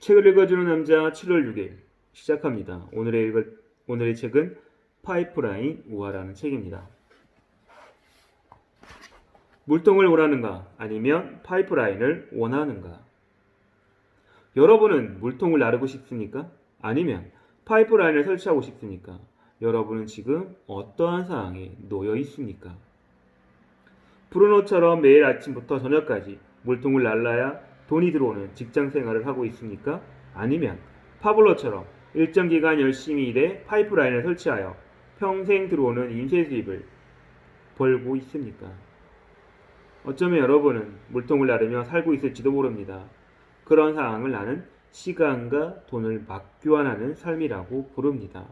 책을 읽어주는 남자 7월 6일 시작합니다. 오늘의 읽을, 오늘의 책은 파이프라인 우화라는 책입니다. 물통을 원하는가 아니면 파이프라인을 원하는가? 여러분은 물통을 나르고 싶습니까? 아니면 파이프라인을 설치하고 싶습니까? 여러분은 지금 어떠한 상황에 놓여 있습니까? 브루노처럼 매일 아침부터 저녁까지 물통을 날라야 돈이 들어오는 직장 생활을 하고 있습니까? 아니면 파블로처럼 일정 기간 열심히 일해 파이프라인을 설치하여 평생 들어오는 인쇄 수입을 벌고 있습니까? 어쩌면 여러분은 물통을 나르며 살고 있을지도 모릅니다. 그런 상황을 나는 시간과 돈을 맞교환하는 삶이라고 부릅니다.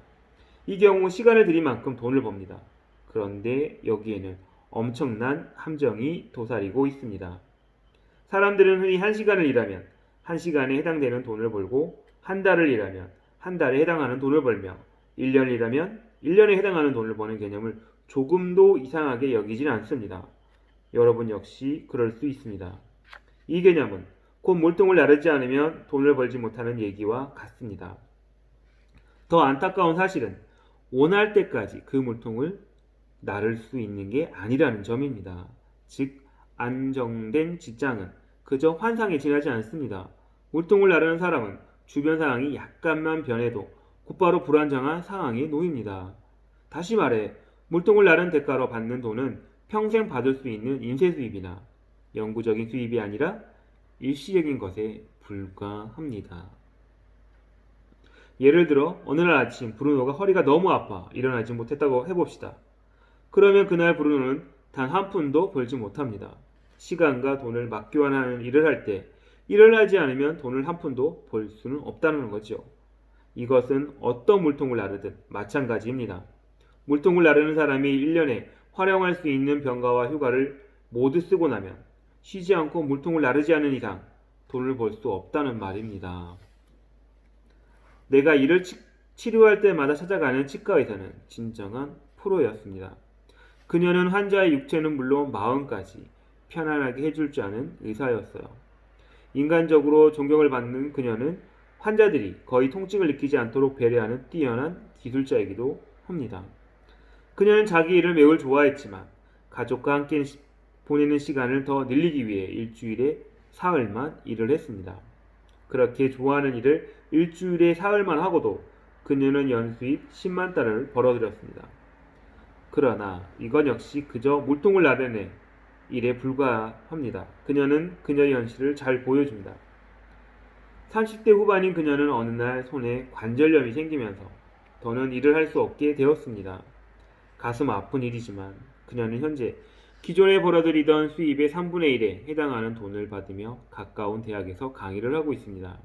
이 경우 시간을 들인 만큼 돈을 법니다. 그런데 여기에는 엄청난 함정이 도사리고 있습니다. 사람들은 흔히 한 시간을 일하면 한 시간에 해당되는 돈을 벌고 한 달을 일하면 한 달에 해당하는 돈을 벌며 1년을 일하면 1년에 해당하는 돈을 버는 개념을 조금도 이상하게 여기지는 않습니다. 여러분 역시 그럴 수 있습니다. 이 개념은 곧 물통을 나르지 않으면 돈을 벌지 못하는 얘기와 같습니다. 더 안타까운 사실은 원할 때까지 그 물통을 나를 수 있는 게 아니라는 점입니다. 즉, 안정된 직장은 그저 환상에 지나지 않습니다. 물통을 나르는 사람은 주변 상황이 약간만 변해도 곧바로 불안정한 상황에 놓입니다. 다시 말해, 물통을 나른 대가로 받는 돈은 평생 받을 수 있는 인쇄 수입이나 영구적인 수입이 아니라 일시적인 것에 불과합니다. 예를 들어 어느 날 아침 브루노가 허리가 너무 아파 일어나지 못했다고 해봅시다. 그러면 그날 브루노는 단 한 푼도 벌지 못합니다. 시간과 돈을 맞교환하는 일을 할 때 일을 하지 않으면 돈을 한 푼도 벌 수는 없다는 거죠. 이것은 어떤 물통을 나르든 마찬가지입니다. 물통을 나르는 사람이 1년에 활용할 수 있는 병가와 휴가를 모두 쓰고 나면 쉬지 않고 물통을 나르지 않은 이상 돈을 벌 수 없다는 말입니다. 내가 이를 치, 치료할 때마다 찾아가는 치과 의사는 진정한 프로였습니다. 그녀는 환자의 육체는 물론 마음까지 편안하게 해줄 줄 아는 의사였어요. 인간적으로 존경을 받는 그녀는 환자들이 거의 통증을 느끼지 않도록 배려하는 뛰어난 기술자이기도 합니다. 그녀는 자기 일을 매우 좋아했지만 가족과 함께 시- 보내는 시간을 더 늘리기 위해 일주일에 사흘만 일을 했습니다. 그렇게 좋아하는 일을 일주일에 사흘만 하고도 그녀는 연수입 10만 달러를 벌어들였습니다. 그러나 이건 역시 그저 물통을 나르는 일에 불과합니다. 그녀는 그녀의 현실을 잘 보여줍니다. 30대 후반인 그녀는 어느 날 손에 관절염이 생기면서 더는 일을 할 수 없게 되었습니다. 가슴 아픈 일이지만 그녀는 현재 기존에 벌어들이던 수입의 3분의 1에 해당하는 돈을 받으며 가까운 대학에서 강의를 하고 있습니다.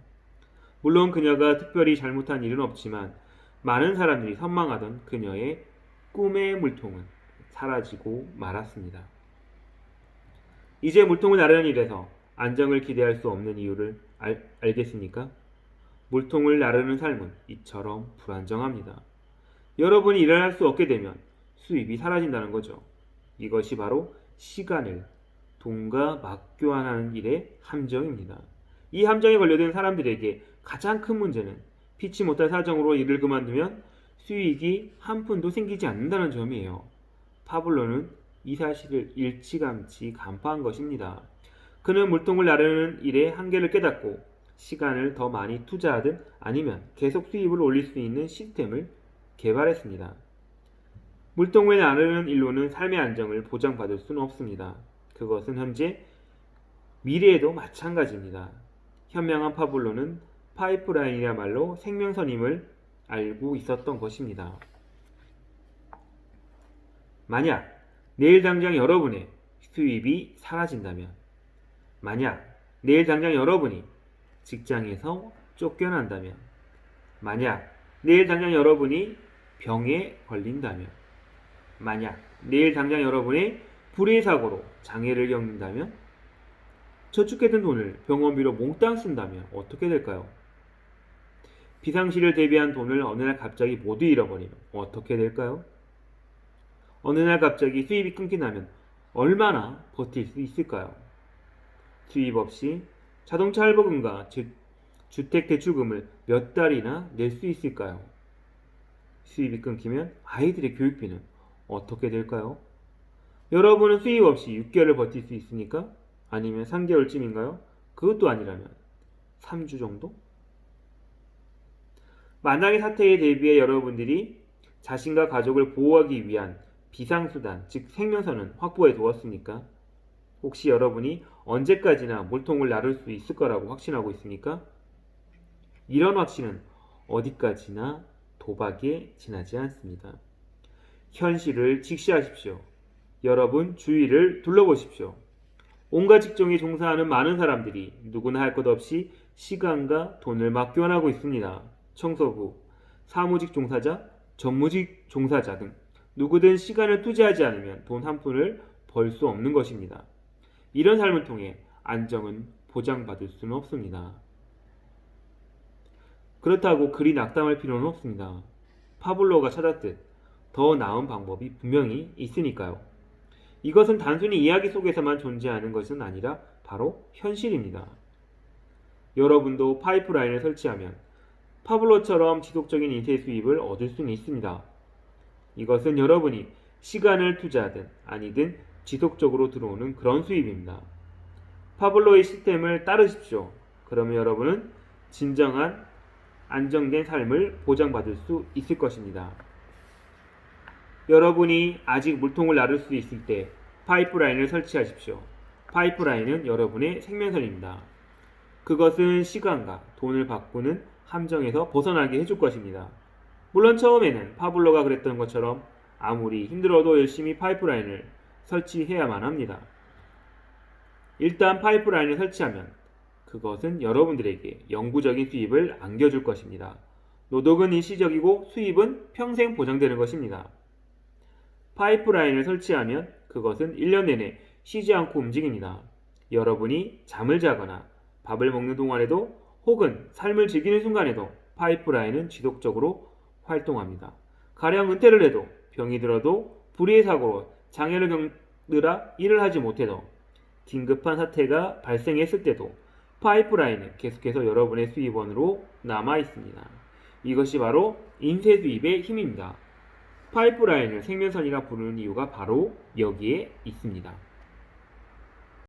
물론 그녀가 특별히 잘못한 일은 없지만 많은 사람들이 선망하던 그녀의 꿈의 물통은 사라지고 말았습니다. 이제 물통을 나르는 일에서 안정을 기대할 수 없는 이유를 알, 알겠습니까? 물통을 나르는 삶은 이처럼 불안정합니다. 여러분이 할수 없게 되면 수입이 사라진다는 거죠. 이것이 바로 시간을 돈과 맞교환하는 일의 함정입니다. 이 함정에 걸려든 사람들에게 가장 큰 문제는 피치 못할 사정으로 일을 그만두면 수익이 한 푼도 생기지 않는다는 점이에요. 파블로는 이 사실을 일치감치 간파한 것입니다. 그는 물통을 나르는 일의 한계를 깨닫고 시간을 더 많이 투자하든 아니면 계속 수입을 올릴 수 있는 시스템을 개발했습니다. 물통을 나르는 일로는 삶의 안정을 보장받을 수는 없습니다. 그것은 현재 미래에도 마찬가지입니다. 현명한 파블로는 파이프라인이야말로 생명선임을 알고 있었던 것입니다. 만약 내일 당장 여러분의 수입이 사라진다면, 만약 내일 당장 여러분이 직장에서 쫓겨난다면, 만약 내일 당장 여러분이 병에 걸린다면, 만약 내일 당장 여러분이 불의 사고로 장애를 겪는다면, 저축했던 돈을 병원비로 몽땅 쓴다면 어떻게 될까요? 비상시를 대비한 돈을 어느 날 갑자기 모두 잃어버리면 어떻게 될까요? 어느 날 갑자기 수입이 끊긴다면 얼마나 버틸 수 있을까요? 수입 없이 자동차 할부금과 즉 주택 대출금을 몇 달이나 낼 수 있을까요? 수입이 끊기면 아이들의 교육비는 어떻게 될까요? 여러분은 수입 없이 6개월을 버틸 수 있습니까? 아니면 3개월쯤인가요? 그것도 아니라면 3주 정도? 만약의 사태에 대비해 여러분들이 자신과 가족을 보호하기 위한 비상수단, 즉 생명선은 확보해 두었습니까? 혹시 여러분이 언제까지나 물통을 나를 수 있을 거라고 확신하고 있습니까? 이런 확신은 어디까지나 도박에 지나지 않습니다. 현실을 직시하십시오. 여러분 주위를 둘러보십시오. 온갖 직종에 종사하는 많은 사람들이 누구나 할 것 없이 시간과 돈을 막 교환하고 있습니다. 청소부, 사무직 종사자, 전무직 종사자 등 누구든 시간을 투자하지 않으면 돈 한 푼을 벌 수 없는 것입니다. 이런 삶을 통해 안정은 보장받을 수는 없습니다. 그렇다고 그리 낙담할 필요는 없습니다. 파블로가 찾았듯 더 나은 방법이 분명히 있으니까요. 이것은 단순히 이야기 속에서만 존재하는 것은 아니라 바로 현실입니다. 여러분도 파이프라인을 설치하면 파블로처럼 지속적인 인쇄 수입을 얻을 수는 있습니다. 이것은 여러분이 시간을 투자하든 아니든 지속적으로 들어오는 그런 수입입니다. 파블로의 시스템을 따르십시오. 그러면 여러분은 진정한 안정된 삶을 보장받을 수 있을 것입니다. 여러분이 아직 물통을 나를 수 있을 때 파이프라인을 설치하십시오. 파이프라인은 여러분의 생명선입니다. 그것은 시간과 돈을 바꾸는 함정에서 벗어나게 해줄 것입니다. 물론 처음에는 파블로가 그랬던 것처럼 아무리 힘들어도 열심히 파이프라인을 설치해야만 합니다. 일단 파이프라인을 설치하면 그것은 여러분들에게 영구적인 수입을 안겨줄 것입니다. 노동은 일시적이고 수입은 평생 보장되는 것입니다. 파이프라인을 설치하면 그것은 1년 내내 쉬지 않고 움직입니다. 여러분이 잠을 자거나 밥을 먹는 동안에도 혹은 삶을 즐기는 순간에도 파이프라인은 지속적으로 활동합니다. 가령 은퇴를 해도 병이 들어도 불의의 사고로 장애를 겪느라 일을 하지 못해도 긴급한 사태가 발생했을 때도 파이프라인은 계속해서 여러분의 수입원으로 남아 있습니다. 이것이 바로 인쇄 수입의 힘입니다. 파이프라인을 생명선이라 부르는 이유가 바로 여기에 있습니다.